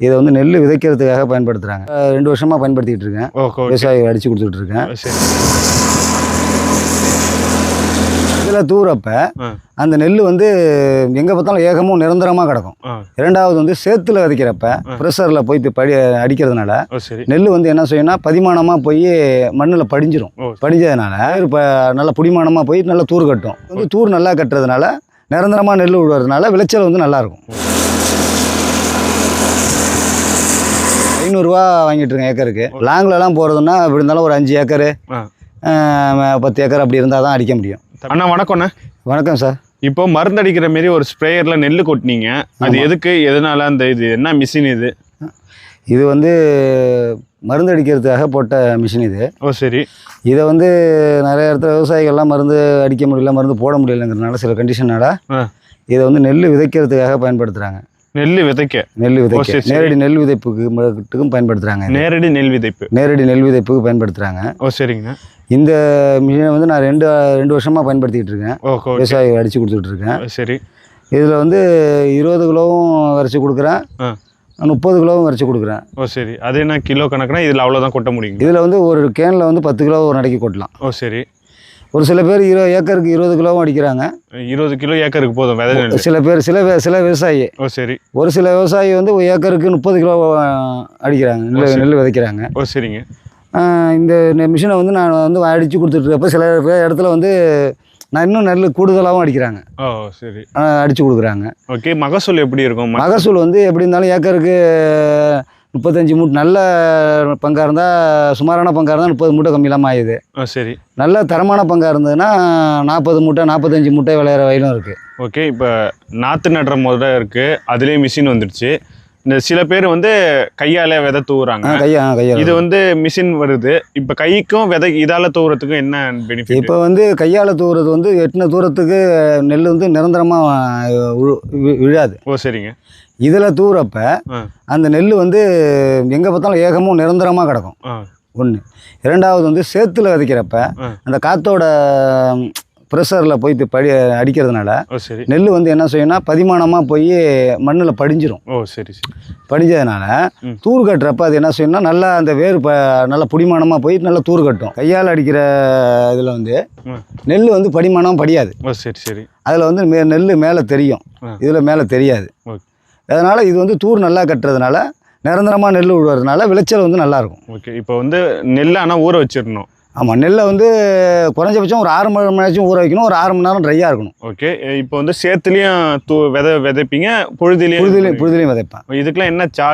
இதை வந்து நெல் விதைக்கிறதுக்காக பயன்படுத்துகிறாங்க ரெண்டு வருஷமாக பயன்படுத்திக்கிட்டு இருக்கேன். Okay okay. விவசாயி அடித்து கொடுத்துட்டு இருக்கேன். இதில் தூரப்ப அந்த நெல் வந்து எங்கே பார்த்தாலும் ஏகமும் நிரந்தரமாக கிடக்கும். இரண்டாவது வந்து சேத்துல விதைக்கிறப்ப ப்ரெஷரில் போய் படி அடிக்கிறதுனால நெல் வந்து என்ன செய்யும்னா பதிமானமாக போய் மண்ணில் படிஞ்சிரும். படிஞ்சதுனால இப்போ நல்லா புடிமானமாக போய் நல்லா தூர் கட்டும். வந்து தூர் நல்லா கட்டுறதுனால நிரந்தரமாக நெல் விடுறதுனால விளைச்சல் வந்து நல்லாயிருக்கும் ஐநூறுரூவா வாங்கிட்டு இருக்கேன் ஏக்கருக்கு. லாங்லலாம் போகிறதுன்னா இப்படி இருந்தாலும் ஒரு அஞ்சு ஏக்கரு பத்து ஏக்கர் அப்படி இருந்தால் தான் அடிக்க முடியும். அண்ணா வணக்கம்ண்ணா வணக்கம் சார். இப்போ மருந்து அடிக்கிற மாரி ஒரு ஸ்ப்ரேயர்ல நெல் கொட்டினீங்க. அது எதுக்கு எதனால அந்த இது என்ன மிஷின் இது? இது வந்து மருந்து அடிக்கிறதுக்காக போட்ட மிஷின் இது. ஓ சரி. இதை வந்து நிறைய இடத்துல விவசாயிகள்லாம் மருந்து அடிக்க முடியல மருந்து போட முடியலங்கிறதுனால சில கண்டிஷனால இதை வந்து நெல் விதைக்கிறதுக்காக பயன்படுத்துகிறாங்க நெல் விதைக்க. நெல் விதைக்க. நேரடி நெல் விதைப்புக்கு மட்டுக்கும் பயன்படுத்துகிறாங்க நேரடி நெல் விதைப்பு. நேரடி நெல் விதைப்புக்கு பயன்படுத்துகிறாங்க ஓ சரிங்கண்ணா இந்த மிஷினை வந்து நான் ரெண்டு ரெண்டு வருஷமாக பயன்படுத்திக்கிட்டு இருக்கேன். Okay okay. விவசாயி அடித்து கொடுத்துட்டு இருக்கேன். சரி. இதில் வந்து இருபது கிலோவும் வரைச்சி கொடுக்குறேன். முப்பது கிலோவும் வரைச்சி கொடுக்குறேன். ஓ சரி. அது என்ன கிலோ கணக்குனா இதில் அவ்வளோதான் கொட்ட முடியுங்க இதில் வந்து ஒரு கேனில் வந்து பத்து கிலோ ஒரு நடைக்கு கொட்டலாம். ஓ சரி. ஒரு சில பேர் இரு ஏக்கருக்கு இருபது கிலோவும் அடிக்கிறாங்க. இருபது கிலோ ஏக்கருக்கு போதும் விதை சில பேர் சில சில விவசாயி. ஓ சரி. ஒரு சில விவசாயி வந்து ஏக்கருக்கு முப்பது கிலோ அடிக்கிறாங்க நெல் நெல் விதைக்கிறாங்க. ஓ சரிங்க. இந்த மிஷினை வந்து நான் வந்து அடித்து கொடுத்துட்ருக்கப்ப சில இடத்துல வந்து நான் இன்னும் நெல் கூடுதலாகவும் அடிக்கிறாங்க. ஓ சரி. அடித்து கொடுக்குறாங்க. ஓகே மகசூல் எப்படி இருக்கும்? மகசூல் வந்து எப்படி இருந்தாலும் ஏக்கருக்கு முப்பத்தஞ்சு மூட்டை நல்ல பங்காக இருந்தால் சுமாரான பங்காக இருந்தால் முப்பது மூட்டை கம்மி இல்லாமல் ஆகுது ஓ சரி. நல்ல தரமான பங்காக இருந்ததுன்னா நாற்பது மூட்டை நாற்பத்தஞ்சு மூட்டை விளையிற வயலும் இருக்குது ஓகே இப்போ நாற்று நடுற முறை இருக்குது அதுலேயே மிஷின் வந்துடுச்சு. இந்த சில பேர் வந்து கையால் விதை தூவுறாங்க. கையா கையால் இது வந்து மிஷின் வருது. இப்போ கைக்கும் விதை இதால தூவுறதுக்கும் என்ன பெனிஃபிட் இப்போ வந்து கையால் தூவுறது வந்து எட்டின தூரத்துக்கு நெல் வந்து நிரந்தரமாக விழாது. ஓ சரிங்க. இதில் தூறப்ப ஆ. அந்த நெல் வந்து எங்கே பார்த்தாலும் ஏகமும் நிரந்தரமாக கிடக்கும். ஒன்று. இரண்டாவது வந்து சேத்துல விதைக்கிறப்ப. அந்த காற்றோட ப்ரெஷரில் போய் படி அடிக்கிறதுனால நெல் வந்து என்ன செய்யும்னா பதிமானமாக போய் மண்ணில் படிஞ்சிரும். ஓ சரி சரி. படிஞ்சதுனால. தூர் கட்டுறப்ப அது என்ன செய்யணும்னா நல்லா அந்த வேர் ப நல்லா புடிமானமாக போய் நல்லா தூர் கட்டும். கையால் அடிக்கிற இதில் வந்து. நெல் வந்து படிமானம் படியாது. ஓ சரி சரி. அதில் வந்து மே நெல் மேலே தெரியும். இதில் மேலே தெரியாது. ஓகே. அதனால் இது வந்து தூர் நல்லா கட்டுறதுனால நிரந்தரமாக நெல் விடுறதுனால விளைச்சல் வந்து நல்லாயிருக்கும் ஓகே இப்போ வந்து நெல் ஆனால் ஊற வச்சிடணும் ஆமாம் நெல்லை வந்து குறைஞ்சபட்சம் ஒரு ஆறு மணி நேரம் ஊற வைக்கணும் ஒரு ஆறு மணி நேரம் ட்ரையாக இருக்கணும். ஓகே இப்போ வந்து சேத்துலேயும் தூ விதை விதைப்பீங்க புழுதிலையும் புழுதிலையும் புழுதிலையும். விதைப்பேன். இதுக்கெல்லாம் என்ன சார்ஜ்